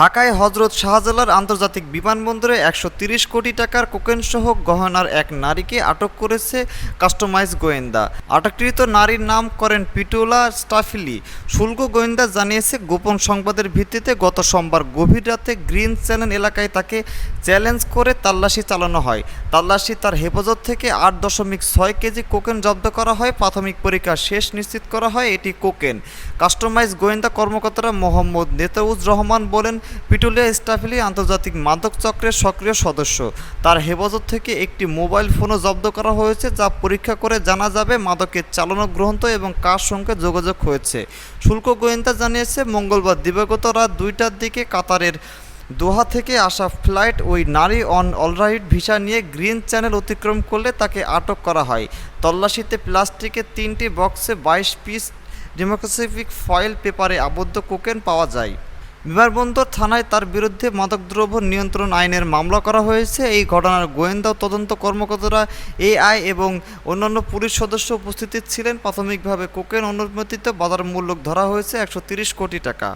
ঢাকায় হজরত শাহজালাল আন্তর্জাতিক বিমানবন্দরে একশো কোটি টাকার কোকেনসহ গহনার এক নারীকে আটক করেছে কাস্টমাইজ গোয়েন্দা। আটককৃত নারীর নাম করেন পিটুলা স্টাফিলি। শুল্ক গোয়েন্দা জানিয়েছে, গোপন সংবাদের ভিত্তিতে গত সোমবার গভীর রাতে গ্রিন চ্যানেল এলাকায় তাকে চ্যালেঞ্জ করে তাল্লাশি চালানো হয়। তাল্লাশি তার হেফাজত থেকে আট দশমিক ছয় কেজি কোকেন জব্দ করা হয়। প্রাথমিক পরীক্ষা শেষ নিশ্চিত করা হয় এটি কোকেন। কাস্টমাইজ গোয়েন্দা কর্মকর্তারা মোহাম্মদ নেতাউজ রহমান বলেন পিটুলিয়া স্টাফিলি আন্তর্জাতিক মাদক চক্রের সক্রিয় সদস্য। তার হেফাজত থেকে একটি মোবাইল ফোনও জব্দ করা হয়েছে, যা পরীক্ষা করে জানা যাবে মাদকের চালনা গ্রন্থ এবং কার সঙ্গে যোগাযোগ হয়েছে। শুল্ক গোয়েন্দা জানিয়েছে, মঙ্গলবার দিবাগত রাত দুইটার দিকে কাতারের দোহা থেকে আসা ফ্লাইট ওই নারী অন অলরাইট ভিসা নিয়ে গ্রিন চ্যানেল অতিক্রম করলে তাকে আটক করা হয়। তল্লাশিতে প্লাস্টিকের তিনটি বক্সে বাইশ পিস ডেমোক্রেসিফিক ফয়েল পেপারে আবদ্ধ কোকেন পাওয়া যায়। বিমানবন্দর থানায় তার বিরুদ্ধে মাদকদ্রব্য নিয়ন্ত্রণ আইনের মামলা করা হয়েছে। এই ঘটনার গোয়েন্দা তদন্ত কর্মকর্তারা এআই এবং অন্যান্য পুলিশ সদস্য উপস্থিত ছিলেন। প্রাথমিকভাবে কোকেন অনুমোদিত বাজার মূল্য ধরা হয়েছে একশো কোটি টাকা।